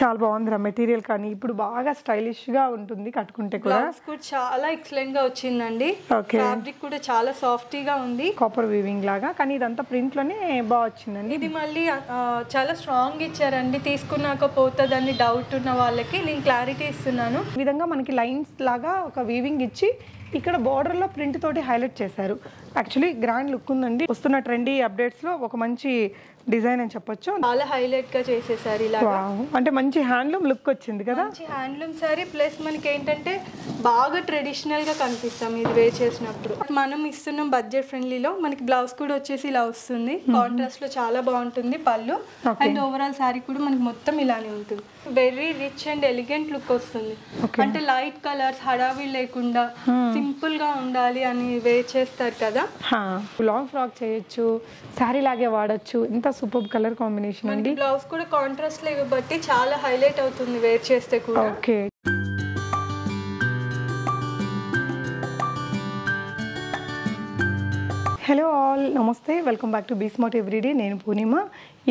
చాలా బాగుందిరా మెటీరియల్ కానీ ఇప్పుడు బాగా స్టైలిష్గా ఉంటుంది కట్టుకుంటే కూడా. కూడా చాలా ఎక్సలెంట్గా వచ్చిందండి. ఫ్యాబ్రిక్ కూడా చాలా సాఫ్టీగా ఉంది. కాపర్ వీవింగ్ లాగా కానీ ఇదంతా ప్రింట్లోనే బాగా వచ్చిందండి. ఇది మళ్ళీ చాలా స్ట్రాంగ్ ఇచ్చారండి. తీసుకున్నాక పోతుందని డౌట్ ఉన్న వాళ్ళకి నేను క్లారిటీ ఇస్తున్నాను. ఈ విధంగా మనకి లైన్స్ లాగా ఒక వీవింగ్ ఇచ్చి ఇక్కడ border లో ప్రింట్ తోటి హైలైట్ చేశారు. యాక్చువల్లీ గ్రాండ్ లుక్ ఉందండి. వస్తున్న ట్రెండీ అప్డేట్స్లో ఒక మంచి డిజైన్ అని చెప్పొచ్చు. చాలా హైలైట్గా చేసేసారు ఇలా. అంటే మంచి హ్యాండ్లూమ్ లుక్ వచ్చింది కదా? మంచి హ్యాండ్లూమ్ సారీ ప్లస్ మనకి ఏంటంటే బాగా ట్రెడిషనల్గా కనిపిస్తాం ఇది వేర్ చేసినప్పుడు. మనం ఇస్తున్నాం బడ్జెట్ ఫ్రెండ్లీలో మనకి బ్లౌజ్ కూడా వచ్చేసి ఇలా వస్తుంది. కాంట్రాస్ట్లో చాలా బాగుంటుంది పళ్ళు. అండ్ ఓవరాల్ సారీ కూడా మనకి మొత్తం ఇలానే ఉంటుంది. Very rich and elegant look వస్తుంది. అంటే లైట్ కలర్స్ హడావి లేకుండా సింపుల్గా ఉండాలి అని వేర్ చేస్తారు కదా. లాంగ్ ఫ్రాక్ చేయొచ్చు శారీ లాగే వాడచ్చు. ఎంత సూపర్ కలర్ కాంబినేషన్ అండి. బ్లౌజ్ కూడా కాంట్రాస్ట్ లేవు బట్టి చాలా హైలైట్ అవుతుంది వేర్ చేస్తే కూడా. ఓకే హలో ఆల్ నమస్తే. Welcome back to Be Smart everyday నేను పూర్ణిమ.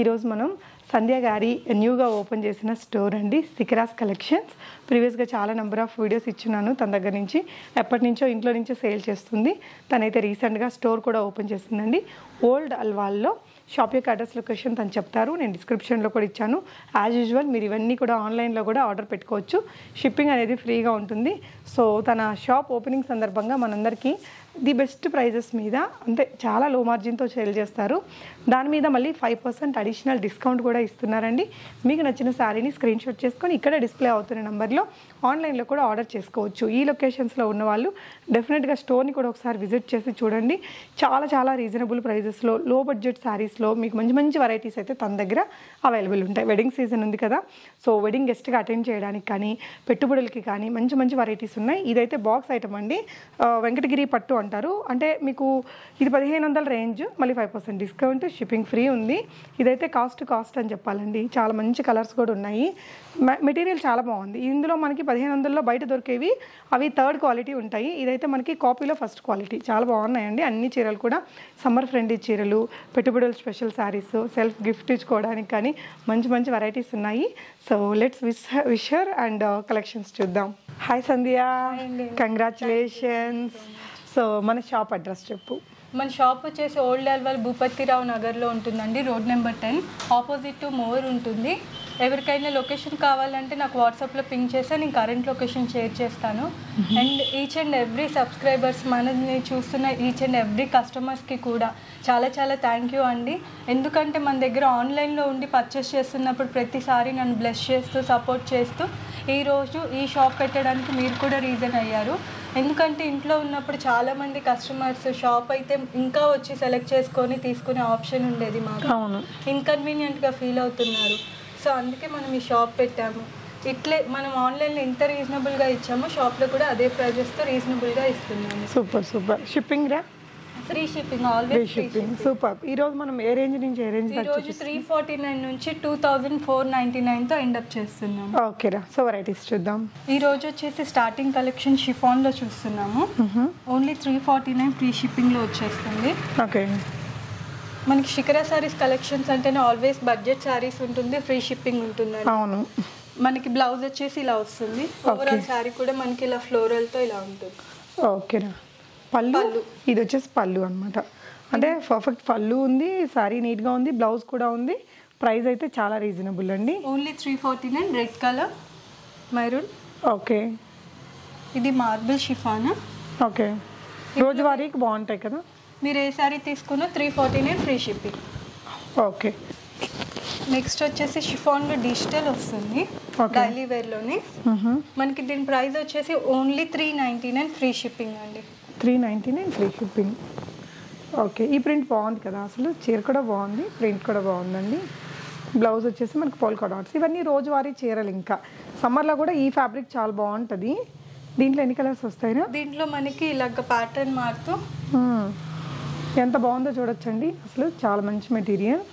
ఈరోజు మనం సంధ్య గారి న్యూగా ఓపెన్ చేసిన స్టోర్ అండి సికిరాస్ కలెక్షన్స్. ప్రీవియస్గా చాలా నెంబర్ ఆఫ్ వీడియోస్ ఇచ్చున్నాను తన దగ్గర నుంచి. ఎప్పటి నుంచో ఇంట్లో నుంచో సేల్ చేస్తుంది. తనైతే రీసెంట్గా స్టోర్ కూడా ఓపెన్ చేసిందండి. ఓల్డ్ అల్వాల్లో షాప్ యొక్క అడ్రస్ లొకేషన్ తను చెప్తారు. నేను డిస్క్రిప్షన్లో కూడా ఇచ్చాను. యాజ్ యూజువల్ మీరు ఇవన్నీ కూడా ఆన్లైన్లో కూడా ఆర్డర్ పెట్టుకోవచ్చు. షిప్పింగ్ అనేది ఫ్రీగా ఉంటుంది. సో తన షాప్ ఓపెనింగ్ సందర్భంగా మనందరికీ ది బెస్ట్ ప్రైజెస్ మీద అంటే చాలా లో మార్జిన్తో సేల్ చేస్తారు. దాని మీద మళ్ళీ ఫైవ్ పర్సెంట్ అడిషనల్ డిస్కౌంట్ కూడా ఇస్తున్నారండి. మీకు నచ్చిన శారీని స్క్రీన్ షాట్ చేసుకొని ఇక్కడ డిస్ప్లే అవుతున్న నెంబర్లో ఆన్లైన్లో కూడా ఆర్డర్ చేసుకోవచ్చు. ఈ లొకేషన్స్లో ఉన్న వాళ్ళు డెఫినెట్గా స్టోర్ని కూడా ఒకసారి విజిట్ చేసి చూడండి. చాలా చాలా రీజనబుల్ ప్రైజెస్లో లో బడ్జెట్ శారీస్లో మీకు మంచి మంచి వెరైటీస్ అయితే తన దగ్గర అవైలబుల్ ఉంటాయి. వెడ్డింగ్ సీజన్ ఉంది కదా. సో వెడ్డింగ్ గెస్ట్గా అటెండ్ చేయడానికి కానీ పెట్టుబడులకి కానీ మంచి మంచి వెరైటీస్ ఉన్నాయి. ఇదైతే బాక్స్ ఐటమ్ అండి. వెంకటగిరి పట్టు అంటారు అంటే మీకు ఇది పదిహేను వందల రేంజ్ మళ్ళీ five percent discount shipping free ఉంది. ఇదైతే కాస్ట్ కాస్ట్ అని చెప్పాలండి. చాలా మంచి కలర్స్ కూడా ఉన్నాయి. మెటీరియల్ చాలా బాగుంది. ఇందులో మనకి పదిహేను వందల్లో బయట దొరికేవి అవి థర్డ్ క్వాలిటీ ఉంటాయి. ఇదైతే మనకి కాపీలో ఫస్ట్ క్వాలిటీ. చాలా బాగున్నాయండి. అన్ని చీరలు కూడా సమ్మర్ ఫ్రెండ్లీ చీరలు పెట్టుబడులు స్పెషల్ శారీస్ సెల్ఫ్ గిఫ్ట్ ఇచ్చుకోవడానికి కానీ మంచి మంచి వెరైటీస్ ఉన్నాయి. So let's wish wisher and collections చూద్దాం. హాయ్ సంధ్య. కంగ్రాచులేషన్స్. సో మన షాప్ అడ్రస్ చెప్పు. మన షాప్ వచ్చేసి ఓల్డ్ అల్వాల్ భూపతిరావు నగర్లో ఉంటుందండి road number ten. Opposite to More ఉంటుంది. ఎవరికైనా లొకేషన్ కావాలంటే నాకు వాట్సాప్లో పింక్ చేస్తే నేను కరెంట్ లొకేషన్ షేర్ చేస్తాను. And each and every subscribers మనల్ని చూస్తున్న ఈచ్ అండ్ ఎవ్రీ కస్టమర్స్కి కూడా చాలా చాలా థ్యాంక్ యూ అండి. ఎందుకంటే మన దగ్గర ఆన్లైన్లో ఉండి పర్చేస్ చేస్తున్నప్పుడు ప్రతిసారి నన్ను బ్లెస్ చేస్తూ సపోర్ట్ చేస్తూ ఈరోజు ఈ షాప్ పెట్టడానికి మీరు కూడా రీజన్ అయ్యారు. ఎందుకంటే ఇంట్లో ఉన్నప్పుడు చాలామంది కస్టమర్స్ షాప్ అయితే ఇంకా వచ్చి సెలెక్ట్ చేసుకొని తీసుకునే ఆప్షన్ ఉండేది మాకు. ఇన్కన్వీనియంట్గా ఫీల్ అవుతున్నారు. సో అందుకే మనం ఈ షాప్ పెట్టాము. ఇట్లే మనం ఆన్లైన్లో ఎంత రీజనబుల్గా ఇచ్చామో షాప్లో కూడా అదే ప్రైజెస్తో రీజనబుల్గా ఇస్తున్నాము. Super super. షిప్పింగ్ రా? Free shipping always free shipping super ఈ రోజు మనం ఏ రేంజ్ నుంచి ఏ రేంజ్ ఈ రోజు త్రీ ఫార్టీ నైన్ నుంచి టూ థౌజండ్ ఫోర్ నైంటీ నైన్తో ఎండప్ చేస్తున్నాము. ఓకే రా. సో వెరైటీస్ చూద్దాం. ఈ రోజు వచ్చేసి స్టార్టింగ్ కలెక్షన్ షిఫాన్లో చూస్తున్నాము. Only three forty nine free షిప్పింగ్లో వచ్చేస్తుంది. ఓకే మనకి శిఖరా సారీస్ కలెక్షన్స్ అంటేనే ఆల్వేస్ బడ్జెట్ సారీస్ ఉంటుంది ఫ్రీ షిప్పింగ్ ఉంటుంది అవును. మనకి బ్లౌజ్ వచ్చేసి ఇలా వస్తుంది. ఓవరాల్ సారీ కూడా మనకి ఇలా ఫ్లోరల్తో ఇలా ఉంటుంది. ఓకేనా పళ్ళు. ఇది వచ్చేసి పళ్ళు అనమాట అంటే పర్ఫెక్ట్ పళ్ళు ఉంది సారీ నీట్గా ఉంది బ్లౌజ్ కూడా ఉంది. ప్రైస్ అయితే చాలా రీజనబుల్ అండి. Only three forty nine red colour maroon okay ఇది మార్బుల్ షిఫానా ఓకే రోజువారీకి బాగుంటాయి కదా? మీరు ఏ సారీ తీసుకున్నా three forty nine free shipping okay next వచ్చేసి షిఫాన్లో డిజిటల్ వస్తుంది. డైలీ వేర్లోని మనకి దీని ప్రైస్ వచ్చేసి only three ninety nine free shipping అండి. Three ninety nine free shipping. Okay ఈ ప్రింట్ బాగుంది కదా అసలు. చీర కూడా బాగుంది ప్రింట్ కూడా బాగుందండి. బ్లౌజ్ వచ్చేసి మనకి పోల్కా డాట్స్ ఇవన్నీ రోజువారీ చీరలు ఇంకా. సమ్మర్లో కూడా ఈ ఫ్యాబ్రిక్ చాలా బాగుంటుంది. దీంట్లో ఎన్ని కలర్స్ వస్తాయినా దీంట్లో మనకి ఇలాగ ప్యాటర్న్ మారుతూ. ఎంత బాగుందో చూడొచ్చండి. అసలు చాలా మంచి material.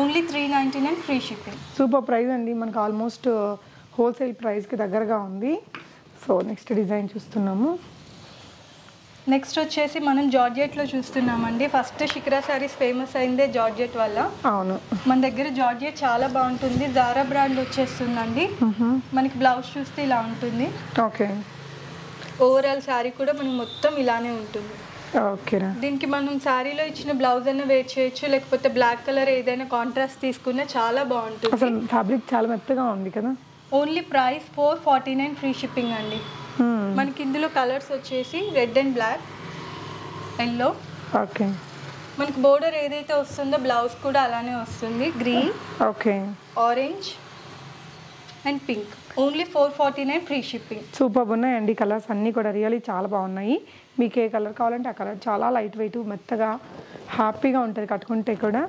Only three ninety nine free shipping super price అండి. మనకు ఆల్మోస్ట్ హోల్సేల్ ప్రైస్కి దగ్గరగా ఉంది. సో నెక్స్ట్ డిజైన్ చూస్తున్నాము. నెక్స్ట్ వచ్చేసి మనం జార్జెట్లో చూస్తున్నామండి. ఫస్ట్ శిఖరా శారీస్ ఫేమస్ అయిందే జార్జెట్ వల్ల. అవును. మన దగ్గర జార్జెట్ చాలా బాగుంటుంది. జారా బ్రాండ్ వచ్చేస్తుందండి. మనకి బ్లౌజ్ చూస్తే ఇలా ఉంటుంది. ఓకే. ఓవరాల్ శారీ కూడా మనకి మొత్తం ఇలానే ఉంటుంది. ఓకేరా దీనికి మనం శారీలో ఇచ్చిన బ్లౌజ్ అయినా వేర్ చేయొచ్చు. లేకపోతే బ్లాక్ కలర్ ఏదైనా కాంట్రాస్ట్ తీసుకున్నా చాలా బాగుంటుంది. అసలు ఫ్యాబ్రిక్ చాలా మెత్తగా ఉంది కదా. Only price four forty nine free shipping అండి. Hmm. మనకి ఇందులో కలర్స్ వచ్చేసి red and black yellow. Okay. మనకి బోర్డర్ ఏదైతే వస్తుందో బ్లౌజ్ కూడా అలానే వస్తుంది. Green okay. Orange and pink. Only four forty nine free shipping. Super ఉన్నాయండి కలర్స్ అన్నీ కూడా. రియల్లీ చాలా బాగున్నాయి. మీకు ఏ కలర్ కావాలంటే ఆ కలర్ చాలా లైట్ వెయిట్ మెత్తగా హ్యాపీగా ఉంటుంది కట్టుకుంటే కూడా.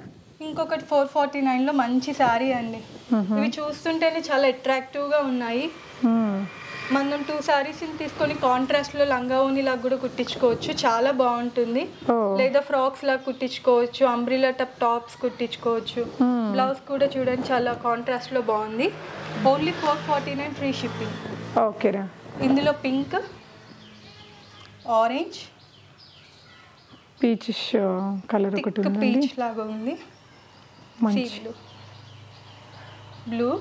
ఇంకొకటి ఫోర్ ఫార్టీ నైన్లో మంచి శారీ అండి. ఇవి చూస్తుంటేనే చాలా అట్రాక్టివ్గా ఉన్నాయి. Hmm. మనం టూ శారీస్ తీసుకొని కాంట్రాస్ట్లో లంగా లాగా కూడా కుట్టించుకోవచ్చు. చాలా బాగుంటుంది. లేదా ఫ్రాక్స్ లాగా కుట్టించుకోవచ్చు. అంబ్రిలా టప్ టాప్స్ కుట్టించుకోవచ్చు. బ్లౌజ్ కూడా చూడండి చాలా కాంట్రాస్ట్లో బాగుంది. Only four forty nine free shipping ఓకేరా ఇందులో పింక్ ఆరెంజ్ పీచ్ కలర్ ఒకటి పీచ్ లాగా ఉంది. మంచి. Blue. Blue.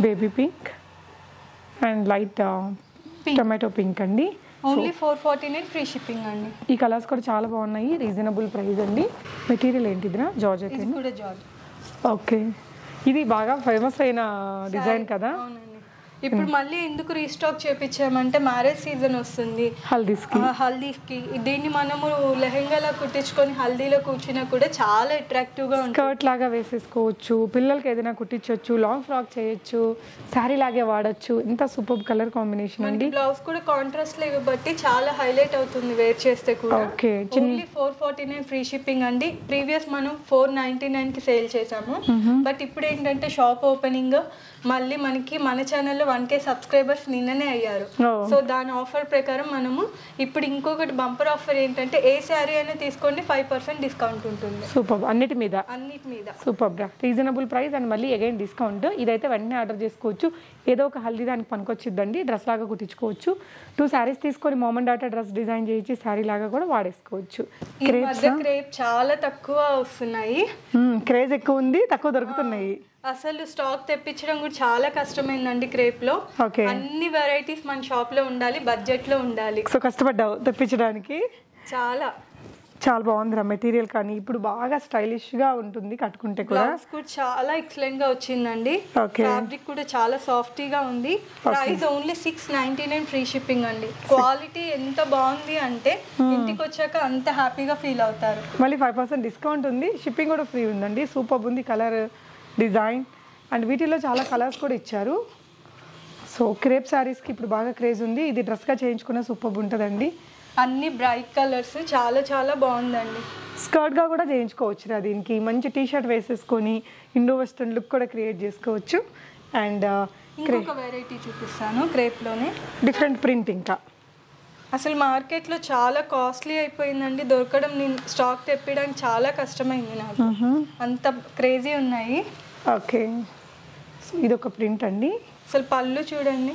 Baby pink. And light. Tomato pink అండి. Only four forty nine free shipping అండి. ఈ కలర్స్ కూడా చాలా బాగున్నాయి. రీజనబుల్ ప్రైస్ అండి. మెటీరియల్ ఏంటిదిరా జార్జెట్ కూడా జార్జ్ ఓకే. ఇది బాగా ఫేమస్ అయిన డిజైన్ కదా? ఇప్పుడు మళ్ళీ ఎందుకు రీస్టాక్ చేపించామంటే మ్యారేజ్ సీజన్ వస్తుంది. హల్దీస్కి. ఆ హల్దీకి దీన్ని మనము లెహెంగాలా కుట్టించుకొని హల్దీలో కూర్చున్నా కూడా చాలా అట్రాక్టివ్గా స్కర్ట్ లాగా వేసేసుకోవచ్చు పిల్లలకి ఏదైనా కుట్టించవచ్చు లాంగ్ ఫ్రాక్ చేయొచ్చు శారీ లాగే వాడచ్చు. ఎంత సూపర్ కలర్ కాంబినేషన్ అండి బ్లౌజ్ కూడా కాంట్రాస్ట్లో బట్టి చాలా హైలైట్ అవుతుంది వేర్ చేస్తే కూడా. Okay only four forty nine free shipping అండి. ప్రీవియస్ మనం ఫోర్ నైన్టీ నైన్కి సేల్ చేసాము. బట్ ఇప్పుడు ఏంటంటే షాప్ ఓపెనింగ్ మళ్ళీ మనకి మన ఛానల్లో వన్ కే సబ్స్క్రైబర్స్ నిన్ననే అయ్యారు. సో దాని ఆఫర్ ప్రకారం మనము ఇప్పుడు ఇంకొకటి బంపర్ ఆఫర్ ఏంటంటే ఏ శారీ అయినా తీసుకోండి ఫైవ్ పర్సెంట్ డిస్కౌంట్ ఉంటుంది. సూపర్. అన్నిటి మీద? అన్నిటి మీద. సూపర్ రీజనబుల్ ప్రైస్ అండ్ మళ్ళీ అగైన్ డిస్కౌంట్. ఇదైతే వెంటనే ఆర్డర్ చేసుకోవచ్చు. ఏదో ఒక హల్దీ దానికి పనికొచ్చిద్దండి డ్రెస్ లాగా కుట్టించుకోవచ్చు. టూ శారీస్ తీసుకొని మోమన్ డాటా డ్రెస్ డిజైన్ చేయించి శారీ లాగా కూడా వాడేసుకోవచ్చు. క్రేప్ చాలా తక్కువ వస్తున్నాయి. క్రేజ్ ఎక్కువ ఉంది తక్కువ దొరుకుతున్నాయి. అసలు స్టాక్ తెప్పించడం కూడా చాలా కష్టమైందండి క్రేప్లో అన్ని వెరైటీస్ మన షాప్లో ఉండాలి బడ్జెట్లో ఉండాలి. సో కష్టపడ్డావు తెప్పించడానికి? చాలా. చాలా బాగుందిరా మెటీరియల్ కానీ ఇప్పుడు బాగా స్టైలిష్గా ఉంటుంది కట్టుకుంటే కూడా. కూడా చాలా ఎక్సలెంట్గా వచ్చిందండి. ఫ్యాబ్రిక్ కూడా చాలా సాఫ్టీగా ఉంది. Price only six ninety nine free shipping అండి. క్వాలిటీ ఎంత బాగుంది అంటే ఇంటికి వచ్చాక అంత హ్యాపీగా ఫీల్ అవుతారు. మళ్ళీ ఫైవ్ పర్సెంట్ డిస్కౌంట్ ఉంది. షిప్పింగ్ కూడా ఫ్రీ ఉందండి. సూపర్ ఉంది కలర్ డిజైన్ అండ్ వీటిలో చాలా కలర్స్ కూడా ఇచ్చారు. సో క్రేప్ శారీస్కి ఇప్పుడు బాగా క్రేజ్ ఉంది. ఇది డ్రెస్గా చేయించుకున్న సూపర్ ఉంటుందండి. అన్ని బ్రైట్ కలర్స్ చాలా చాలా బాగుందండి. స్కర్ట్గా కూడా చేయించుకోవచ్చు దీనికి. మంచి టీ షర్ట్ వేసేసుకొని ఇండో వెస్ట్రన్ లుక్ కూడా క్రియేట్ చేసుకోవచ్చు. అండ్ ఇంకొక వెరైటీ చూపిస్తాను క్రేప్లోనే డిఫరెంట్ ప్రింట్ ఇంకా. అసలు మార్కెట్లో చాలా కాస్ట్లీ అయిపోయిందండి. దొరకడం నేను స్టాక్ తెప్పడానికి చాలా కష్టమైంది నాకు. అంత క్రేజీ ఉన్నాయి. ఓకే. ఇది ఒక ప్రింట్ అండి. అసలు పళ్ళు చూడండి.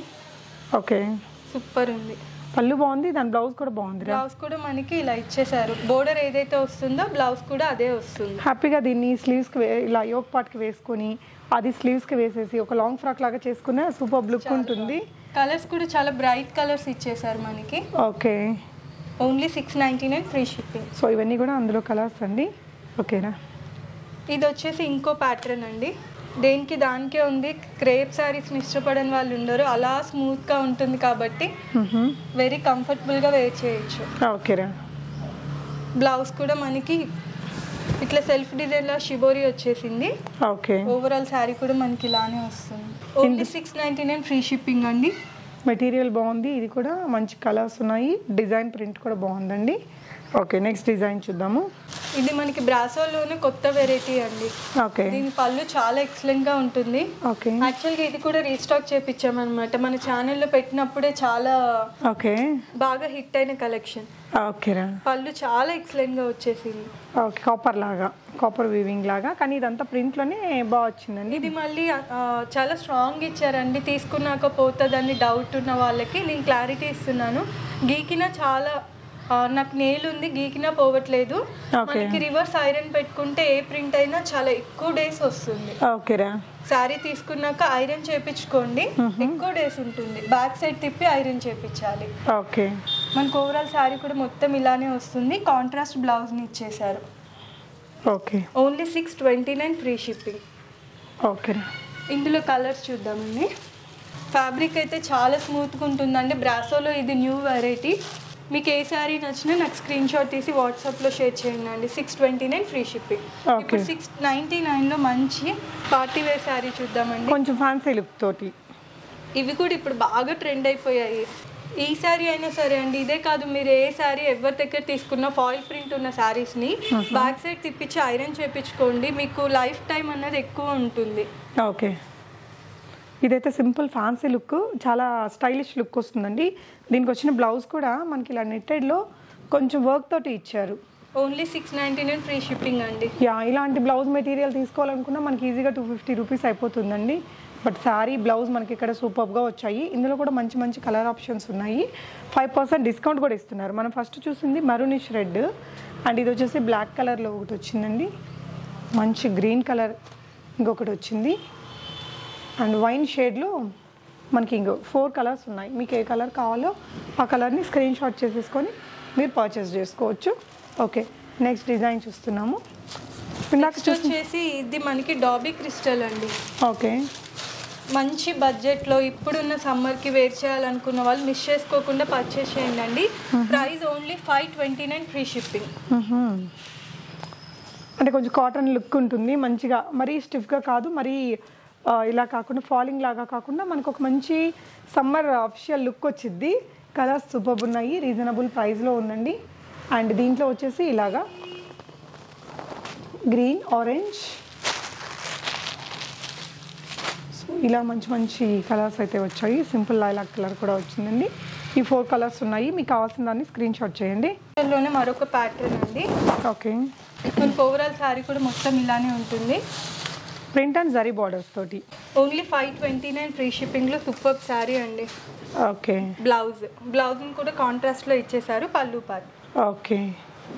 ఓకే. సూపర్ ఉంది. పళ్ళు బాగుంది దాని బ్లౌజ్ కూడా బాగుంది బ్లౌజ్ కూడా మనకి ఇలా ఇచ్చేసారు. బోర్డర్ ఏదైతే వస్తుందో బ్లౌజ్ కూడా అదే వస్తుంది. హ్యాపీగా దీన్ని స్లీవ్స్కి వే ఇలా యోక్ పార్ట్కి వేసుకొని అది స్లీవ్స్కి వేసేసి ఒక లాంగ్ ఫ్రాక్ లాగా చేసుకున్న సూపర్ లుక్ ఉంటుంది. కలర్స్ కూడా చాలా బ్రైట్ కలర్స్ ఇచ్చేసారు మనకి. Okay. Only six ninety nine free shipping. So ఇవన్నీ కూడా అందులో కలర్స్ అండి. ఓకేనా? ఇది వచ్చేసి ఇంకో ప్యాటర్న్ అండి. దేనికి దానికే ఉంది. క్రేప్ శారీస్ని ఇష్టపడని వాళ్ళు ఉండరు. అలా స్మూత్గా ఉంటుంది కాబట్టి వెరీ కంఫర్టబుల్గా వేర్ చేయొచ్చు. ఓకేరా బ్లౌజ్ కూడా మనకి ఇట్లా సెల్ఫ్ డిజైన్లో షిబోరి వచ్చేసింది. ఓకే. ఓవరాల్ శారీ కూడా మనకి ఇలానే వస్తుంది. Only six ninety nine free shipping అండి. మెటీరియల్ బాగుంది. ఇది కూడా మంచి కలర్స్ ఉన్నాయి. డిజైన్ ప్రింట్ కూడా బాగుందండి. ఓకే నెక్స్ట్ డిజైన్ చూద్దాము. ఇది మనకి బ్రాసోలోనే కొత్త వెరైటీ అండి. ఓకే. దీని పళ్ళు చాలా ఎక్సలెంట్గా ఉంటుంది. ఓకే. యాక్చువల్గా ఇది కూడా రీస్టాక్ చేపించామన్నమాట మన ఛానల్లో పెట్టినప్పుడే చాలా ఓకే. బాగా హిట్ అయిన కలెక్షన్ ఓకేరా పళ్ళు చాలా ఎక్సలెంట్గా వచ్చేసింది. ఓకే కాపర్ లాగా కాపర్ వీవింగ్ లాగా. కానీ ఇదంతా ప్రింట్లోనే బాగా వచ్చిందండి. ఇది మళ్ళీ చాలా స్ట్రాంగ్ ఇచ్చారండి. తీసుకున్నాక పోతుందని డౌట్ ఉన్న వాళ్ళకి నేను క్లారిటీ ఇస్తున్నాను. గీకిన చాలా నాకు నేల్ ఉంది గీకినా పోవట్లేదు. మనకి రివర్స్ ఐరన్ పెట్టుకుంటే ఏ ప్రింట్ అయినా చాలా ఎక్కువ డేస్ వస్తుంది. ఓకేరా శారీ తీసుకున్నాక ఐరన్ చేపించుకోండి ఎక్కువ డేస్ ఉంటుంది. బ్యాక్ సైడ్ తిప్పి ఐరన్ చేపించాలి. ఓకే మనకు ఓవరాల్ శారీ కూడా మొత్తం ఇలానే వస్తుంది. కాంట్రాస్ట్ బ్లౌజ్ని ఇచ్చేసారు okay only six twenty nine free shipping ఓకేరా ఇందులో కలర్స్ చూద్దామండి. ఫ్యాబ్రిక్ అయితే చాలా స్మూత్గా ఉంటుందండి. బ్రాసోలో ఇది న్యూ వెరైటీ మీకు ఏ శారీ నచ్చినా నాకు స్క్రీన్ షాట్ తీసి వాట్సాప్లో షేర్ చేయండి అండి. Six twenty nine free shipping. ఇప్పుడు సిక్స్ నైంటీ నైన్లో మంచి పార్టీ వేర్ శారీ చూద్దామండి. కొంచెం ఫ్యాన్సీ లుక్ తోటి. ఇవి కూడా ఇప్పుడు బాగా ట్రెండ్ అయిపోయాయి. ఈ శారీ అయినా సరే అండి ఇదే కాదు మీరు ఏ శారీ ఎవరి దగ్గర తీసుకున్న ఫాయిల్ ప్రింట్ ఉన్న శారీస్ని బ్యాక్ సైడ్ తిప్పించి ఐరన్ చేపించుకోండి. మీకు లైఫ్ టైం అన్నది ఎక్కువ ఉంటుంది. ఓకే ఇదైతే సింపుల్ ఫ్యాన్సీ లుక్. చాలా స్టైలిష్ లుక్ వస్తుందండి. దీనికి వచ్చిన బ్లౌజ్ కూడా మనకి ఇలా నెట్టెడ్లో కొంచెం వర్క్ తోటి ఇచ్చారు. Only six ninety nine free shipping అండి. యా ఇలాంటి బ్లౌజ్ మెటీరియల్ తీసుకోవాలనుకున్నా మనకి ఈజీగా టూ ఫిఫ్టీ రూపీస్ అయిపోతుందండి. బట్ శారీ బ్లౌజ్ మనకి ఇక్కడ సూపర్గా వచ్చాయి. ఇందులో కూడా మంచి మంచి కలర్ ఆప్షన్స్ ఉన్నాయి. ఫైవ్ పర్సెంట్ డిస్కౌంట్ కూడా ఇస్తున్నారు. మనం ఫస్ట్ చూసింది మరూనిష్ రెడ్ అండ్ ఇది వచ్చేసి బ్లాక్ కలర్లో ఒకటి వచ్చిందండి. మంచి గ్రీన్ కలర్ ఇంకొకటి వచ్చింది. అండ్ వైన్ షేడ్లో మనకి ఇంకో ఫోర్ కలర్స్ ఉన్నాయి. మీకు ఏ కలర్ కావాలో ఆ కలర్ని స్క్రీన్ షాట్ చేసేసుకొని మీరు పర్చేస్ చేసుకోవచ్చు. ఓకే నెక్స్ట్ డిజైన్ చూస్తున్నాము. నెక్స్ట్ వచ్చేసి ఇది మనకి డాబీ క్రిస్టల్ అండి. ఓకే. మంచి బడ్జెట్లో ఇప్పుడున్న సమ్మర్కి వేర్ చేయాలనుకున్న వాళ్ళు మిస్ చేసుకోకుండా పర్చేస్ చేయండి అండి price only five twenty nine free shipping. అంటే కొంచెం కాటన్ లుక్ ఉంటుంది మంచిగా మరీ స్టిఫ్గా కాదు మరీ ఇలా కాకుండా ఫాలింగ్ లాగా కాకుండా మనకు ఒక మంచి సమ్మర్ అఫిషియల్ లుక్ వచ్చింది కలర్స్ సూపర్ ఉన్నాయి రీజనబుల్ ప్రైస్లో ఉందండి. అండ్ దీంట్లో వచ్చేసి ఇలాగా గ్రీన్ ఆరెంజ్ సో ఇలా మంచి మంచి కలర్స్ అయితే వచ్చాయి. సింపుల్ లైలాక్ కలర్ కూడా వచ్చిందండి. ఈ ఫోర్ కలర్స్ ఉన్నాయి. మీకు కావాల్సిన దాన్ని స్క్రీన్ షాట్ చేయండి. మరొక ప్యాటర్న్ అండి. ఓకే మనకు ఓవరాల్ శారీ కూడా మొత్తం ఇలానే ఉంటుంది. ప్రింట్ అండ్ జరీ బార్డర్స్ తోటి. Only five twenty nine free షిప్పింగ్లో సూపర్ శారీ అండి. ఓకే. బ్లౌజ్. బ్లౌజ్ని కూడా కాంట్రాస్ట్లో ఇచ్చేసారు పళ్ళు పార్ట్ ఓకే.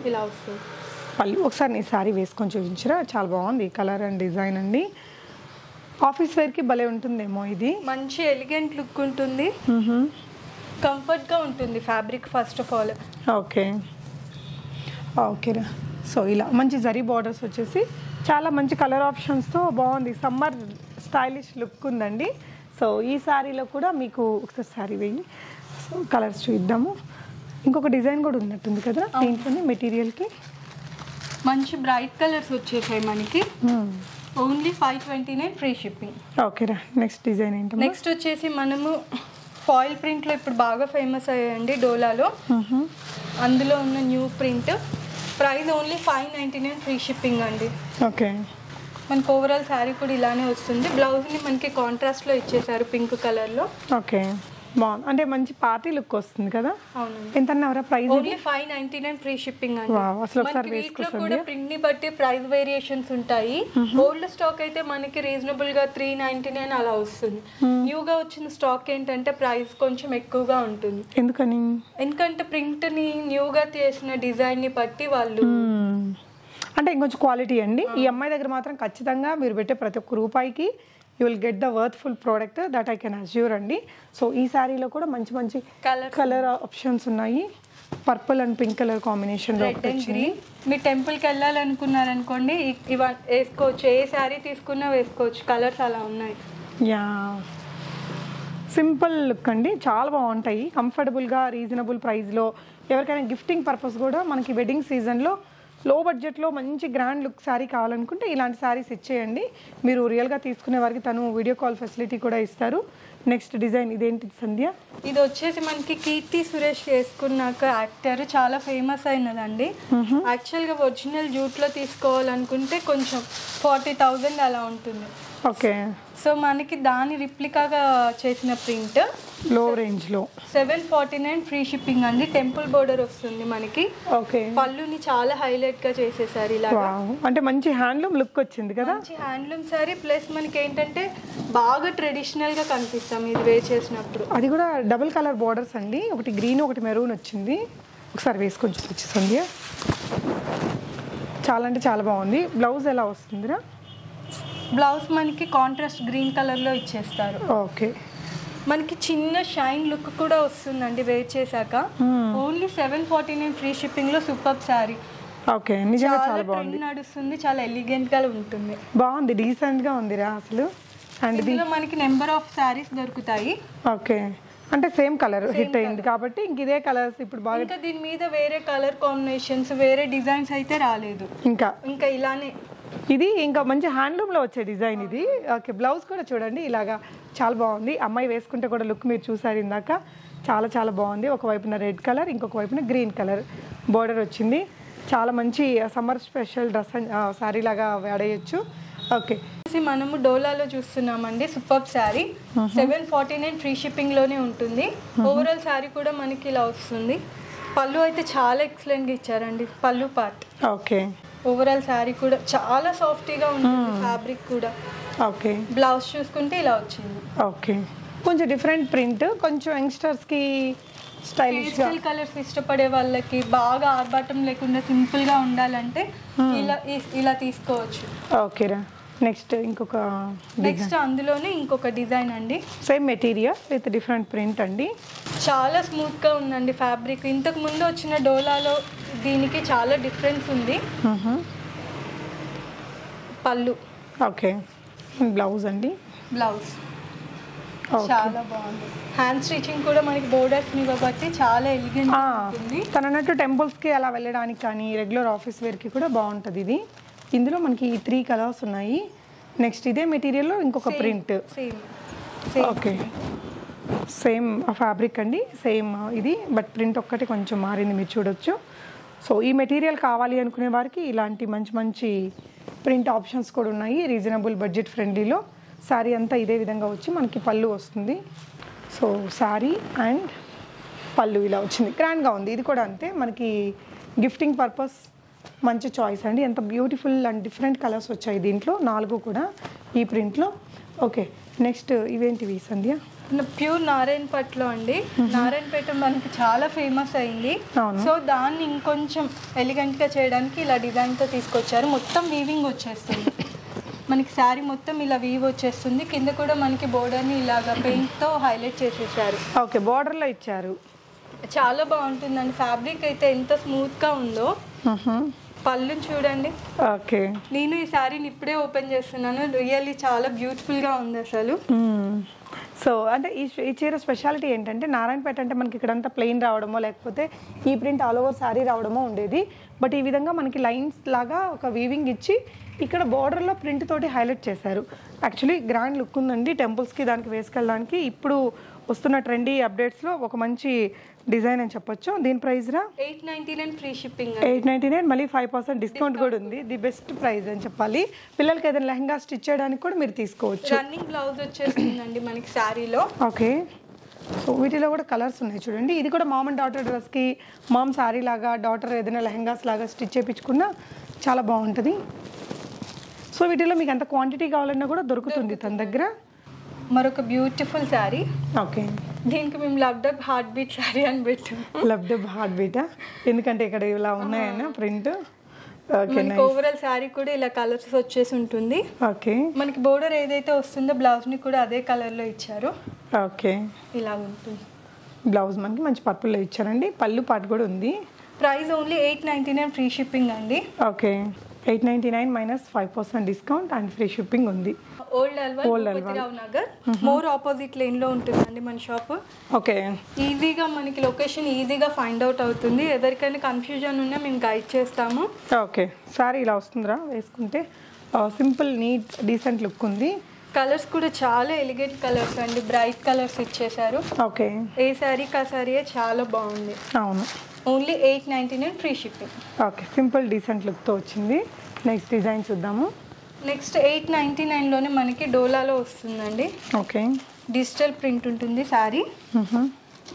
ఇలా వస్తుంది. పళ్ళు ఒకసారి నీ శారీ వేసుకొని చూపించరా? చాలా బాగుంది కలర్ అండ్ డిజైన్ అండి. ఆఫీస్ వేర్కి భలే ఉంటుందేమో ఇది. మంచి ఎలిగెంట్ లుక్ ఉంటుంది. కంఫర్ట్గా ఉంటుంది fabric first of all. Okay. ఓకేరా సో ఇలా మంచి జరీ బార్డర్స్ వచ్చేసి చాలా మంచి కలర్ ఆప్షన్స్తో బాగుంది. సమ్మర్ స్టైలిష్ లుక్ ఉందండి. సో ఈ శారీలో కూడా మీకు ఒకసారి శారీ వేయి సో కలర్స్ చూద్దాము. ఇంకొక డిజైన్ కూడా ఉన్నట్టుంది కదా? దీంట్లోనే మెటీరియల్కి మంచి బ్రైట్ కలర్స్ వచ్చేసాయి మనకి. Only five twenty nine free shipping. ఓకేరా నెక్స్ట్ డిజైన్ ఏంటమ్మా? నెక్స్ట్ వచ్చేసి మనము ఫాయిల్ ప్రింట్లో ఇప్పుడు బాగా ఫేమస్ అయ్యాయండి డోలాలో. మ్మ్. అందులో ఉన్న new print. Price only five ninety nine free shipping అండి. ఓకే. మనకు ఓవరాల్ శారీ కూడా ఇలానే వస్తుంది. బ్లౌజ్ని మనకి కాంట్రాస్ట్లో ఇచ్చేసారు పింక్ కలర్లో. ఓకే. బాగుంది. అంటే మంచి పార్టీ లుక్ వస్తుంది కదా? ఎంత price only five ninety nine free shipping అసలు ఒకసారి కూడా. ప్రింట్ని బట్టి ప్రైస్ వేరియేషన్స్ ఉంటాయి. ఓల్డ్ స్టాక్ అయితే మనకి రీజనబుల్గా త్రీ నైన్టీ నైన్ అలా వస్తుంది. న్యూ గా వచ్చిన స్టాక్ ఏంటంటే ప్రైస్ కొంచెం ఎక్కువగా ఉంటుంది. ఎందుకని? ఎందుకంటే ప్రింట్ని న్యూ గా చేసిన డిజైన్ని బట్టి వాళ్ళు. అంటే ఇంకొంచెం క్వాలిటీ అండి. ఈ అమ్మాయి దగ్గర మాత్రం ఖచ్చితంగా మీరు పెట్టే ప్రతి ఒక్క రూపాయికి you will get the worthful product that I can assure అండి. సో ఈ శారీలో కూడా మంచి మంచి కలర్ కలర్ ఆప్షన్స్ ఉన్నాయి. Purple and pink colour green మీరు టెంపుల్కి వెళ్ళాలనుకున్నారనుకోండి ఇవ వేసుకోవచ్చు. ఏ శారీ తీసుకున్నా వేసుకోవచ్చు. కలర్స్ అలా ఉన్నాయి. యా. సింపుల్ లుక్ అండి. చాలా బాగుంటాయి. కంఫర్టబుల్గా రీజనబుల్ ప్రైస్లో. ఎవరికైనా గిఫ్టింగ్ పర్పస్ కూడా మనకి వెడ్డింగ్ సీజన్లో లో బడ్జెట్లో మంచి గ్రాండ్ లుక్ శారీ కావాలనుకుంటే ఇలాంటి శారీస్ ఇచ్చేయండి. మీరు రియల్గా తీసుకునే వారికి తను వీడియో కాల్ ఫెసిలిటీ కూడా ఇస్తారు. నెక్స్ట్ డిజైన్ ఇదేంటి సంధ్య? ఇది వచ్చేసి మనకి కీర్తి సురేష్ వేసుకున్నాక యాక్టర్ చాలా ఫేమస్ అయినదండి. యాక్చువల్గా ఒరిజినల్ జూట్లో తీసుకోవాలనుకుంటే కొంచెం ఫార్టీ థౌజండ్ అలా ఉంటుంది. ఓకే. సో మనకి దాని రిప్లికాగా చేసిన ప్రింట్లో రేంజ్లో. Seven forty nine free shipping అండి. టెంపుల్ బోర్డర్ వస్తుంది మనకి. ఓకే. పళ్ళుని చాలా హైలైట్గా చేసేసారు ఇలా అంటే మంచి హ్యాండ్లూమ్ లుక్ వచ్చింది కదా? మంచి హ్యాండ్లూమ్ సారీ ప్లస్ మనకి ఏంటంటే బాగా ట్రెడిషనల్గా కనిపిస్తాం ఇది వేర్ చేసినప్పుడు. అది కూడా డబుల్ కలర్ బార్డర్స్ అండి. ఒకటి గ్రీన్ ఒకటి మెరూన్ వచ్చింది. ఒకసారి వేసుకొని చూపించు సంధ్య. చాలా అంటే చాలా బాగుంది. బ్లౌజ్ ఎలా వస్తుందిరా? బ్లౌజ్ మనకి కాంట్రాస్ట్ గ్రీన్ కలర్లో ఇచ్చేస్తారు. ఓకే. మనకి చిన్న షైన్ లుక్ కూడా వస్తుందండి వేర్ చేశాక. Only seven forty nine free షిప్పింగ్లో సూపర్ శారీ. ఓకే నిజంగా చాలా బాగుంది. నడుస్తుంది చాలా ఎలిగెంట్గా ఉంటుంది. బాగుంది డీసెంట్గా ఉందిరా అసలు. అండ్ ఇందులో మనకి నెంబర్ ఆఫ్ శారీస్ దొరుకుతాయి. ఓకే. అంటే సేమ్ కలర్ హిట్ అయింది కాబట్టి ఇంక ఇదే కలర్స్ ఇప్పుడు బాగా ఇంకా దీని మీద వేరే కలర్ కాంబినేషన్స్ వేరే డిజైన్స్ అయితే రాలేదు. ఇంకా. ఇంకా ఇలానే ఇది ఇంకా మంచి హ్యాండ్లూమ్లో వచ్చే డిజైన్ ఇది. ఓకే బ్లౌజ్ కూడా చూడండి ఇలాగా చాలా బాగుంది. అమ్మాయి వేసుకుంటే కూడా లుక్ మీరు చూసారు ఇందాక. చాలా చాలా బాగుంది. ఒక వైపున రెడ్ కలర్ ఇంకొక వైపున గ్రీన్ కలర్ బోర్డర్ వచ్చింది. చాలా మంచి సమ్మర్ స్పెషల్ డ్రెస్ శారీ లాగా వాడేయచ్చు. ఓకే మనము డోలాలో చూస్తున్నామండి super saree seven forty nine free షిప్పింగ్లోనే ఉంటుంది. ఓవరాల్ శారీ కూడా మనకి ఇలా వస్తుంది. పళ్ళు అయితే చాలా ఎక్సలెంట్గా ఇచ్చారండి పళ్ళు పార్ట్ ఓకే ఓవరాల్ శారీ కూడా చాలా సాఫ్టీగా ఉంటుంది ఫ్యాబ్రిక్ కూడా. ఓకే బ్లౌజ్ చూసుకుంటే ఇలా వచ్చింది. ఓకే కొంచెం డిఫరెంట్ ప్రింట్ కొంచెం యంగ్స్టర్స్కి పేస్టల్ కలర్స్ ఇష్టపడే వాళ్ళకి బాగా ఆర్భాటం లేకుండా సింపుల్గా ఉండాలంటే ఇలా ఈ- ఇలా తీసుకోవచ్చు. ఓకేరా నెక్స్ట్ ఇంకొక నెక్స్ట్ అందులోనే ఇంకొక డిజైన్ అండి. Same material with different print అండి. చాలా స్మూత్గా ఉందండి ఫ్యాబ్రిక్ ఇంతకు ముందు వచ్చిన డోలాలో దీనికి చాలా డిఫరెన్స్ ఉంది. పళ్ళు. ఓకే. బ్లౌజ్ అండి? బ్లౌజ్. చాలా బాగుంది. హ్యాండ్ స్టిచింగ్ కూడా మనకి బోర్డర్స్ కాబట్టి చాలా ఎలిగెంట్ ఉంటుంది. తన అన్నట్టు టెంపుల్స్కి అలా వెళ్ళడానికి కానీ రెగ్యులర్ ఆఫీస్ వేర్కి కూడా బాగుంటుంది ఇది. ఇందులో మనకి ఈ త్రీ కలర్స్ ఉన్నాయి. నెక్స్ట్ ఇదే మెటీరియల్లో ఇంకొక ప్రింట్ ఓకే. సేమ్ ఫ్యాబ్రిక్ అండి. సేమ్ ఇది. బట్ ప్రింట్ ఒక్కటి కొంచెం మారింది మీరు చూడొచ్చు. సో ఈ మెటీరియల్ కావాలి అనుకునే వారికి ఇలాంటి మంచి మంచి ప్రింట్ ఆప్షన్స్ కూడా ఉన్నాయి. Reasonable budget ఫ్రెండ్లీలో. శారీ అంతా ఇదే విధంగా వచ్చి మనకి పళ్ళు వస్తుంది. సో శారీ అండ్ పళ్ళు ఇలా వచ్చింది. గ్రాండ్గా ఉంది. ఇది కూడా అంతే. మనకి గిఫ్టింగ్ పర్పస్ మంచి చాయిస్ అండి. ఎంత బ్యూటిఫుల్ అండ్ డిఫరెంట్ కలర్స్ వచ్చాయి దీంట్లో. నాలుగు కూడా ఈ ప్రింట్లో ఓకే నెక్స్ట్ ఇవేంటివి సంధ్య? ప్యూర్ నారాయణ పట్లో అండి నారాయణపేట మనకి చాలా ఫేమస్ అయింది. సో దాన్ని ఇంకొంచెం ఎలిగెంట్గా చేయడానికి ఇలా డిజైన్తో తీసుకొచ్చారు. మొత్తం వీవింగ్ వచ్చేస్తుంది. మనకి శారీ మొత్తం ఇలా వీవ్ వచ్చేస్తుంది. కింద కూడా మనకి border ని ఇలాగా పెయింట్తో హైలైట్ చేసేసారు. ఓకే బార్డర్లో ఇచ్చారు. చాలా బాగుంటుందండి. ఫ్యాబ్రిక్ అయితే ఎంత స్మూత్గా ఉందో పళ్ళు చూడండి. ఓకే. నేను ఈ శారీని ఇప్పుడే ఓపెన్ చేస్తున్నాను. రియల్లీ చాలా బ్యూటిఫుల్గా ఉంది అసలు. సో అంటే ఈ ఈ చీర స్పెషాలిటీ ఏంటంటే నారాయణపేట అంటే మనకి ఇక్కడంతా ప్లెయిన్ రావడమో లేకపోతే ఈ ప్రింట్ ఆల్ ఓవర్ శారీ రావడమో ఉండేది. బట్ ఈ విధంగా మనకి లైన్స్ లాగా ఒక వీవింగ్ ఇచ్చి ఇక్కడ బార్డర్లో ప్రింట్ తోటి హైలైట్ చేశారు. యాక్చువల్లీ గ్రాండ్ లుక్ ఉందండి. టెంపుల్స్కి దానికి వేసుకెళ్ళడానికి ఇప్పుడు వస్తున్న ట్రెండీ అప్డేట్స్లో ఒక మంచి డిజైన్ అని చెప్పొచ్చు. దీని ప్రైస్ రా? Eight ninety nine free shipping eight ninety nine మళ్ళీ ఫైవ్ పర్సెంట్ డిస్కౌంట్ కూడా ఉంది. ది బెస్ట్ ప్రైస్ అని చెప్పాలి. పిల్లలకి ఏదైనా లెహంగా స్టిచ్ చేయడానికి కూడా మీరు తీసుకోవచ్చు. రన్నింగ్ బ్లౌజ్ వచ్చేస్తుందండి మనకి శారీలో. ఓకే. సో వీటిలో కూడా కలర్స్ ఉన్నాయి చూడండి. ఇది కూడా మామ్ అండ్ డాటర్ డ్రెస్కి మామ్ శారీ లాగా డాటర్ ఏదైనా లెహంగాస్ లాగా స్టిచ్ చేయించుకున్నా చాలా బాగుంటుంది. సో వీటిలో మీకు ఎంత క్వాంటిటీ కావాలన్నా కూడా దొరుకుతుంది తన దగ్గర. మరొక బ్యూటిఫుల్ శారీ ఓకే దీనికి మేము love dub heartbeat saree అని పెట్టాం లబ్డ్ హార్ట్ బీటా ఎందుకంటే ఇక్కడ ఇలా ఉన్నాయన్న ప్రింట్ మనకి ఓవరాల్ శారీ కూడా ఇలా కలర్స్ వచ్చేసి ఉంటుంది. ఓకే మనకి బోర్డర్ ఏదైతే వస్తుందో బ్లౌజ్ని కూడా అదే కలర్లో ఇచ్చారు. ఓకే ఇలా ఉంటుంది. బ్లౌజ్ మనకి మంచి పర్పుల్లో ఇచ్చారండి. పళ్ళు పాటు కూడా ఉంది. Price only eight ninety nine free shipping అండి. Okay eight ninety nine minus five percent discount and free shipping ఉంది. Old Alwal Old Bhupathirao Nagar More opposite లేన్లో ఉంటుందండి మన షాప్ ఓకే ఈజీగా మనకి లొకేషన్ ఈజీగా ఫైండ్ అవుట్ అవుతుంది. ఎవరికైనా కన్ఫ్యూజన్ ఉన్నా మేము గైడ్ చేస్తాము. ఓకే సారీ ఇలా వస్తుందిరా వేసుకుంటే సింపుల్ నీట్ డీసెంట్ లుక్ ఉంది. కలర్స్ కూడా చాలా ఎలిగెంట్ కలర్స్ అండి. బ్రైట్ కలర్స్ ఇచ్చేసారు ఓకే ఏ శారీకి ఆ శారీయే చాలా బాగుంది. అవును. Only eight ninety nine free shipping. Okay simple decent లుక్తో వచ్చింది. నెక్స్ట్ డిజైన్ చూద్దాము. నెక్స్ట్ ఎయిట్ నైంటీ నైన్లోనే మనకి డోలాలో వస్తుందండి. ఓకే. డిజిటల్ ప్రింట్ ఉంటుంది శారీ.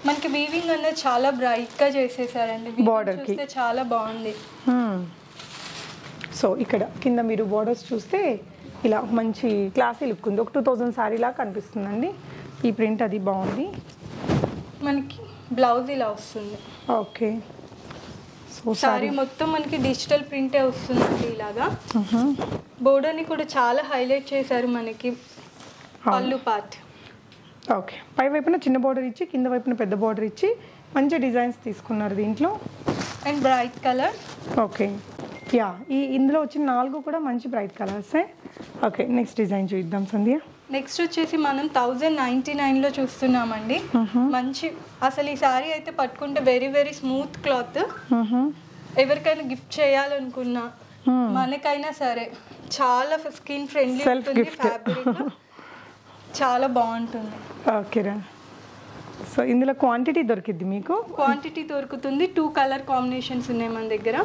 మనకి వీవింగ్ అనేది చాలా బ్రైట్గా చేసేసారండి. కి. చూస్తే చాలా బాగుంది. సో ఇక్కడ కింద మీరు బోర్డర్స్ చూస్తే ఇలా మంచి క్లాసీ లుక్ ఉంది. ఒక టూ థౌజండ్ శారీ లాగా కనిపిస్తుందండి. ఈ ప్రింట్ అది బాగుంది. మనకి బ్లౌజ్ ఇలా వస్తుంది. ఓకే. సారీ మొత్తం మనకి డిజిటల్ ప్రింటే వస్తుందండి ఇలాగా. బోర్డర్ని కూడా చాలా హైలైట్ చేశారు మనకి పళ్ళు పార్ట్. ఓకే. పై వైపున చిన్న బార్డర్ ఇచ్చి కింద వైపున పెద్ద బార్డర్ ఇచ్చి మంచి డిజైన్స్ తీసుకున్నారు దీంట్లో. And bright colour okay. Yeah ఈ ఇందులో వచ్చిన నాలుగు కూడా మంచి బ్రైట్ కలర్సే ఓకే నెక్స్ట్ డిజైన్ చూద్దాం సంధ్య. నెక్స్ట్ వచ్చేసి మనం థౌజండ్ నైన్టీ నైన్లో చూస్తున్నామండి. మంచి అసలు ఈ సారీ అయితే పట్టుకుంటే వెరీ వెరీ స్మూత్ క్లాత్ ఎవరికైనా గిఫ్ట్ చేయాలనుకున్నా మనకైనా సరే చాలా స్కిన్ ఫ్రెండ్లీ ఉంటుంది. ఫ్యాబ్రిక్ చాలా బాగుంటుంది. ఓకేరా సో ఇందులో క్వాంటిటీ దొరికిద్ది మీకు? క్వాంటిటీ దొరుకుతుంది. టూ కలర్ కాంబినేషన్స్ ఉన్నాయి మన దగ్గర.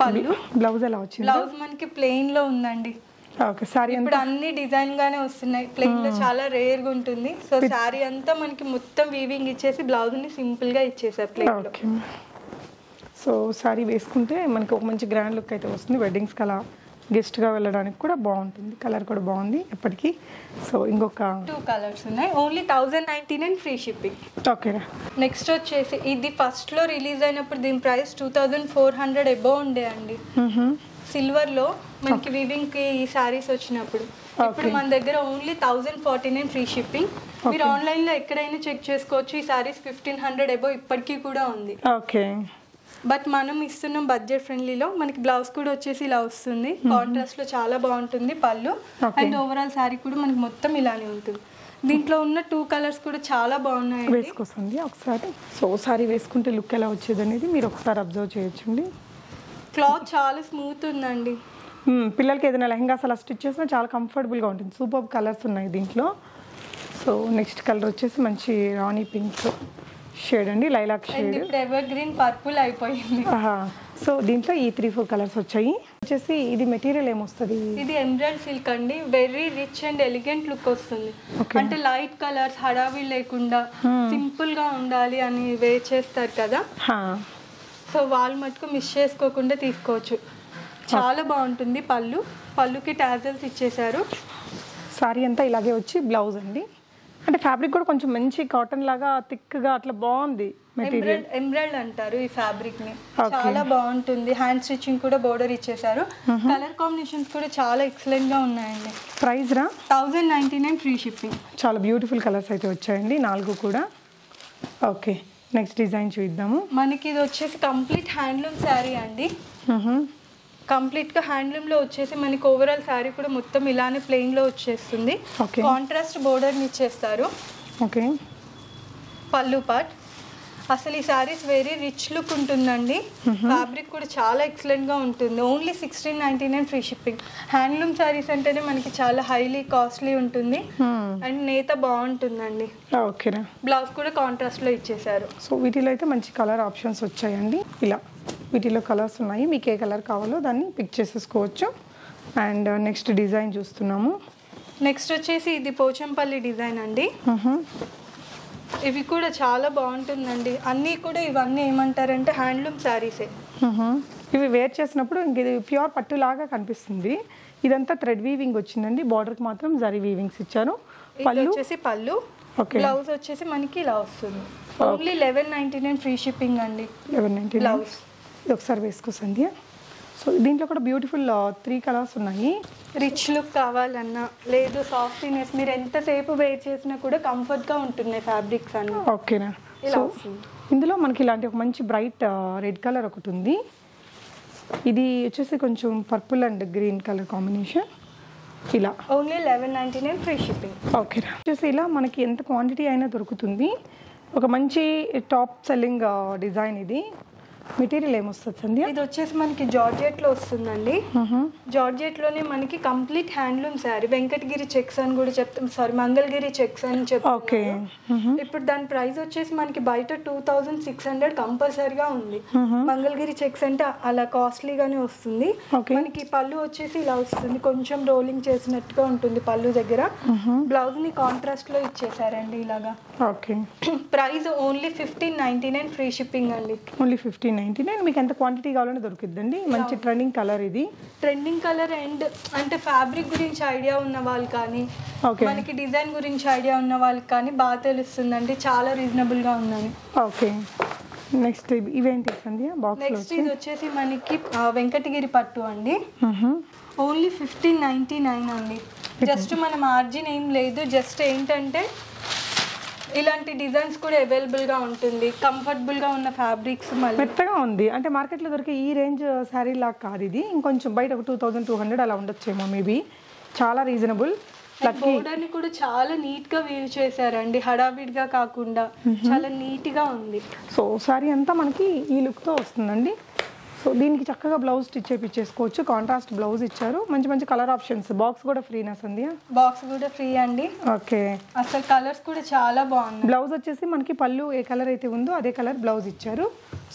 పళ్ళు. బ్లౌజ్ ఎలా వచ్చింది? బ్లౌజ్ మనకి ప్లెయిన్లో ఉందండి. ఓకే సారీ ఇప్పుడు అన్ని డిజైన్ గానే వస్తున్నాయి. ప్లెయిన్లో చాలా రేర్గా ఉంటుంది. సో శారీ అంతా మనకి మొత్తం వీవింగ్ ఇచ్చేసి బ్లౌజ్ని సింపుల్గా ఇచ్చేసారు ప్లెయిన్లో. ఓకే. సో సారీ వేసుకుంటే మనకి ఒక మంచి గ్రాండ్ లుక్ అయితే వస్తుంది. వెడ్డింగ్స్ కలా గెస్ట్గా వెళ్ళడానికి కూడా బాగుంటుంది. కలర్ కూడా బాగుంది ఎప్పటికీ. సో ఇంకొక టూ కలర్స్ ఉన్నాయి. Only thousand ninety nine free shipping ఓకేరా నెక్స్ట్ వచ్చేసి ఇది ఫస్ట్లో రిలీజ్ అయినప్పుడు దీని price two thousand four hundred above ఉండే అండి. సిల్వర్లో మనకి వీవింగ్కి ఈ సారీస్ వచ్చినప్పుడు ఇప్పుడు మన దగ్గర only thousand forty nine free shipping మీరు ఆన్లైన్లో ఎక్కడైనా చెక్ చేసుకోవచ్చు ఈ సారీస్ ఫిఫ్టీన్ హండ్రెడ్ ఎబో ఇప్పటికీ కూడా ఉంది. ఓకే. బట్ మనం ఇస్తున్నాం బడ్జెట్ ఫ్రెండ్లీలో మనకి బ్లౌజ్ కూడా వచ్చేసి ఇలా వస్తుంది. కాంట్రాస్ట్లో చాలా బాగుంటుంది పళ్ళు. అండ్ ఓవరాల్ శారీ కూడా మనకి మొత్తం ఇలానే ఉంటుంది. దీంట్లో ఉన్న టూ కలర్స్ కూడా చాలా బాగున్నాయండి. వేసుకొస్తుంది ఒకసారి. సో సారీ వేసుకుంటే లుక్ ఎలా వచ్చేది అనేది మీరు ఒకసారి అబ్జర్వ్ చేయొచ్చండి. క్లాత్ చాలా స్మూత్ ఉందండి. పిల్లలకి ఏదైనా లెహంగాస్ అలా స్టిచ్ చేసినా చాలా కంఫర్టబుల్గా ఉంటుంది. సూపర్ కలర్స్ ఉన్నాయి దీంట్లో. సో నెక్స్ట్ కలర్ వచ్చేసి మంచి రాణి పింక్ షేడ్ అండి lilac shade. Ever green purple అయిపోయింది. సో దీంట్లో ఈ త్రీ ఫోర్ కలర్స్ వచ్చాయి. వచ్చేసి ఇది మెటీరియల్ ఏమొస్తుంది? ఇది ఎంబ్రాయిడ్ సిల్క్ అండి. Very rich and elegant look వస్తుంది. అంటే లైట్ కలర్స్ హడావి లేకుండా సింపుల్గా ఉండాలి అని వే చేస్తారు కదా. సో వాళ్ళు మటుకు మిస్ చేసుకోకుండా తీసుకోవచ్చు. చాలా బాగుంటుంది పళ్ళు. పళ్ళుకి టాజల్స్ ఇచ్చేసారు సారీ అంతా ఇలాగే వచ్చి బ్లౌజ్ అండి. అంటే ఫ్యాబ్రిక్ కూడా కొంచెం మంచి కాటన్ లాగా థిక్గా అట్లా బాగుంది మెటీరియల్ ఎంబ్రాయిడ్ అంటారు ఈ ఫ్యాబ్రిక్ని. చాలా బాగుంటుంది. హ్యాండ్ స్టిచ్చింగ్ కూడా బోర్డర్ ఇచ్చేసారు కలర్ కాంబినేషన్స్ కూడా చాలా ఎక్సలెంట్గా ఉన్నాయండి. ప్రైస్ రా? Thousand ninety nine free shipping చాలా బ్యూటిఫుల్ కలర్స్ అయితే వచ్చాయండి నాలుగు కూడా. ఓకే నెక్స్ట్ డిజైన్ చూద్దాము. మనకి ఇది వచ్చేసి కంప్లీట్ హ్యాండ్లూమ్ శారీ అండి. కంప్లీట్గా హ్యాండ్లూమ్లో వచ్చేసి మనకి ఓవరాల్ శారీ కూడా మొత్తం ఇలానే ప్లెయిన్లో వచ్చేస్తుంది. కాంట్రాస్ట్ బోర్డర్ ఇచ్చేస్తారు. ఓకే పళ్ళు పార్ట్ అసలు ఈ శారీస్ వెరీ రిచ్ లుక్ ఉంటుందండి. ఫ్యాబ్రిక్ కూడా చాలా ఎక్సలెంట్గా ఉంటుంది. Only sixteen ninety nine free shipping handloom sarees అంటేనే మనకి చాలా హైలీ కాస్ట్లీ ఉంటుంది. అండ్ నేత బాగుంటుందండి. ఓకేరా బ్లౌజ్ కూడా కాంట్రాస్ట్లో ఇచ్చేసారు సో వీటిలో అయితే మంచి కలర్ ఆప్షన్స్ వచ్చాయండి. ఇలా. వీటిలో కలర్స్ ఉన్నాయి. మీకు ఏ కలర్ కావాలో దాన్ని పిక్ చేసేసుకోవచ్చు. అండ్ నెక్స్ట్ డిజైన్ చూస్తున్నాము. నెక్స్ట్ వచ్చేసి ఇది పోచంపల్లి డిజైన్ అండి. ఇవి కూడా చాలా బాగుంటుందండి. అన్నీ కూడా ఇవన్నీ ఏమంటారంటే హ్యాండ్లూమ్ శారీసే. ఇవి వేర్ చేసినప్పుడు ఇంక ఇది ప్యూర్ పట్టులాగా కనిపిస్తుంది. ఇదంతా థ్రెడ్ వీవింగ్ వచ్చిందండి. బార్డర్కి మాత్రం జరీ వీవింగ్స్ ఇచ్చారు పళ్ళు? వచ్చేసి పళ్ళు. ఓకే. బ్లౌజ్ వచ్చేసి మనకి ఇలా వస్తుంది. Only eleven ninety nine free shipping అండి. Eleven ninety blouse. ఇది ఒకసారి వేసుకో సంధ్య. సో దీంట్లో కూడా బ్యూటిఫుల్ త్రీ కలర్స్ ఉన్నాయి. రిచ్ లుక్ కావాలన్నా లేదు సాఫ్ట్నెస్ మీరు ఎంతసేపు వేర్ చేసినా కూడా కంఫర్ట్గా ఉంటున్నాయి ఫ్యాబ్రిక్స్ అన్నీ. ఓకేనా సో. ఇందులో మనకి ఇలాంటి ఒక మంచి బ్రైట్ రెడ్ కలర్ ఒకటి ఉంది. ఇది వచ్చేసి కొంచెం purple and green colour combination ఇలా. Only eleven ninety nine free shipping ఓకేనా వచ్చేసి ఇలా మనకి ఎంత క్వాంటిటీ అయినా దొరుకుతుంది. ఒక మంచి టాప్ సెల్లింగ్ డిజైన్ ఇది. మెటీరియల్ ఏమొస్తుంది సంధ్య? ఇది వచ్చేసి మనకి జార్జెట్లో వస్తుందండి. జార్జెట్లోనే మనకి complete handloom saree Venkatagiri checks అని కూడా చెప్తాం. సారీ మంగళగిరి చెక్స్ అని ఓకే. చెప్తాం ఇప్పుడు దాని ప్రైస్ వచ్చేసి మనకి బయట టూ థౌజండ్ సిక్స్ హండ్రెడ్ కంపల్సరీగా ఉంది. మంగళగిరి చెక్స్ అంటే అలా కాస్ట్లీగానే వస్తుంది. మనకి పళ్ళు వచ్చేసి ఇలా వస్తుంది. కొంచెం రోలింగ్ చేసినట్టుగా ఉంటుంది పళ్ళు దగ్గర. బ్లౌజ్ని కాంట్రాస్ట్లో ఇచ్చేసారండి ఇలాగా. Okay. Price only fifteen ninety nine free shipping అండి. Only fifteen ninety nine. మీకు ఎంత క్వాంటిటీ కావాలని దొరుకుద్దండి మంచి ట్రెండింగ్ కలర్ ఇది. ట్రెండింగ్ కలర్ అండ్ అంటే ఫ్యాబ్రిక్ గురించి ఐడియా ఉన్న వాళ్ళు కానీ ఓకే మనకి డిజైన్ గురించి ఐడియా ఉన్న వాళ్ళకి కానీ బాగా తెలుస్తుందండి. చాలా రీజనబుల్గా ఉందని ఓకే నెక్స్ట్ ఇవేంటి నెక్స్ట్ ఇది వచ్చేసి మనకి వెంకటగిరి పట్టు అండి. ఓన్లీ ఫిఫ్టీన్ నైంటీ నైన్ అండి. జస్ట్ మన మార్జిన్ ఏం లేదు. జస్ట్ ఏంటంటే ఇలాంటి డిజైన్స్ కూడా అవైలబుల్గా ఉంటుంది. కంఫర్టబుల్గా ఉన్న ఫ్యాబ్రిక్స్ మెత్తగా ఉంది. అంటే మార్కెట్లో దొరికే ఈ రేంజ్ శారీ లాగా కాదు ఇది. ఇంకొంచెం బయట ఒక టూ థౌజండ్ టూ హండ్రెడ్ అలా ఉండొచ్చేమో మేబీ చాలా రీజనబుల్ బోర్డర్ని కూడా చాలా నీట్గా వీవ్ చేశారండి. హడావిడిగా కాకుండా. చాలా నీట్గా ఉంది. సో శారీ అంతా మనకి ఈ లుక్తో వస్తుందండి. సో దీనికి చక్కగా బ్లౌజ్ స్టిచ్ చేయించేసుకోవచ్చు కాంట్రాస్ట్ బ్లౌజ్ ఇచ్చారు. మంచి మంచి కలర్ ఆప్షన్స్ బాక్స్ కూడా ఫ్రీనా సంధ్య? బాక్స్ కూడా ఫ్రీ అండి. ఓకే. అసలు కలర్స్ కూడా చాలా బాగున్నాయి. బ్లౌజ్ వచ్చేసి మనకి పళ్ళు ఏ కలర్ అయితే ఉందో అదే కలర్ బ్లౌజ్ ఇచ్చారు.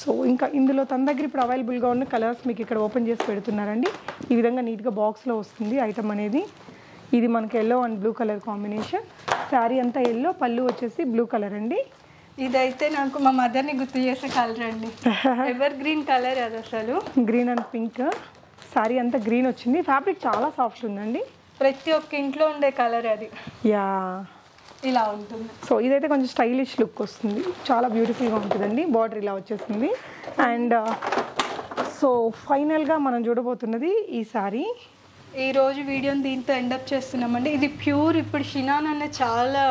సో ఇంకా ఇందులో తన దగ్గర ఇప్పుడు అవైలబుల్గా ఉన్న కలర్స్ మీకు ఇక్కడ ఓపెన్ చేసి పెడుతున్నారండి. ఈ విధంగా నీట్గా బాక్స్లో వస్తుంది ఐటమ్ అనేది. ఇది మనకి yellow and blue colour combination saree అంతా ఎల్లో పళ్ళు వచ్చేసి బ్లూ కలర్ అండి. ఇదైతే నాకు మా మదర్ని గుర్తు చేసే కలర్ అండి. ఎవర్ గ్రీన్ కలర్ అది అసలు. గ్రీన్ అండ్ పింక్ శారీ అంతా గ్రీన్ వచ్చింది. ఫ్యాబ్రిక్ చాలా సాఫ్ట్ ఉందండి. ప్రతి ఒక్క ఇంట్లో ఉండే కలర్ అది. యా ఇలా ఉంటుంది. సో ఇదైతే కొంచెం స్టైలిష్ లుక్ వస్తుంది. చాలా బ్యూటిఫుల్గా ఉంటుందండి. బార్డర్ ఇలా వచ్చేసింది అండ్ సో ఫైనల్గా మనం చూడబోతున్నది ఈ శారీ ఈ రోజు వీడియోని దీంతో ఎండప్ చేస్తున్నామండి. ఇది ప్యూర్ ఇప్పుడు షినాన్ అనే చాలా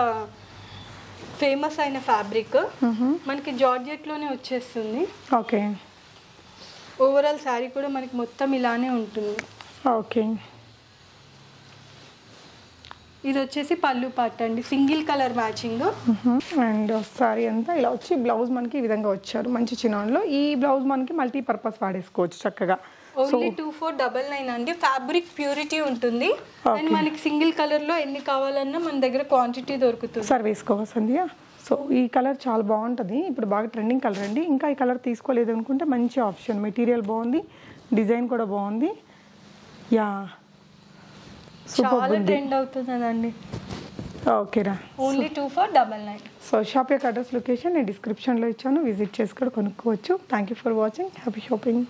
ఫేమస్ అయిన ఫ్యాబ్రిక్. మనకి జార్జెట్లోనే వచ్చేస్తుంది. ఓకే. ఓవరాల్ శారీ కూడా మనకి మొత్తం ఇలానే ఉంటుంది. ఓకే. ఇది వచ్చేసి పళ్ళు పాట అండి. Single colour matching. And saree అంతా ఇలా వచ్చి బ్లౌజ్ మనకి ఈ విధంగా వచ్చారు. మంచి చినాన్లో. ఈ బ్లౌజ్ మనకి మల్టీ పర్పస్ వాడేసుకోవచ్చు చక్కగా. Only two four double nine అండి. ఫ్యాబ్రిక్ ప్యూరిటీ ఉంటుంది. అండ్ మనకి సింగిల్ కలర్లో ఎన్ని కావాలన్నా మన దగ్గర క్వాంటిటీ దొరుకుతుంది. సార్ వేసుకోవా సంధ్య? సో ఈ కలర్ చాలా బాగుంటుంది. ఇప్పుడు బాగా ట్రెండింగ్ కలర్ అండి. ఇంకా ఈ కలర్ తీసుకోలేదు అనుకుంటే మంచి ఆప్షన్ మెటీరియల్ బాగుంది. డిజైన్ కూడా బాగుంది. యా చాలా ట్రెండ్ అవుతుందండి ఓకేరా only two four double nine so shop యొక్క అడ్రస్ లొకేషన్ నేను డిస్క్రిప్షన్లో ఇచ్చాను. విజిట్ చేసి కూడా కొనుక్కోవచ్చు. Thank you for watching happy shopping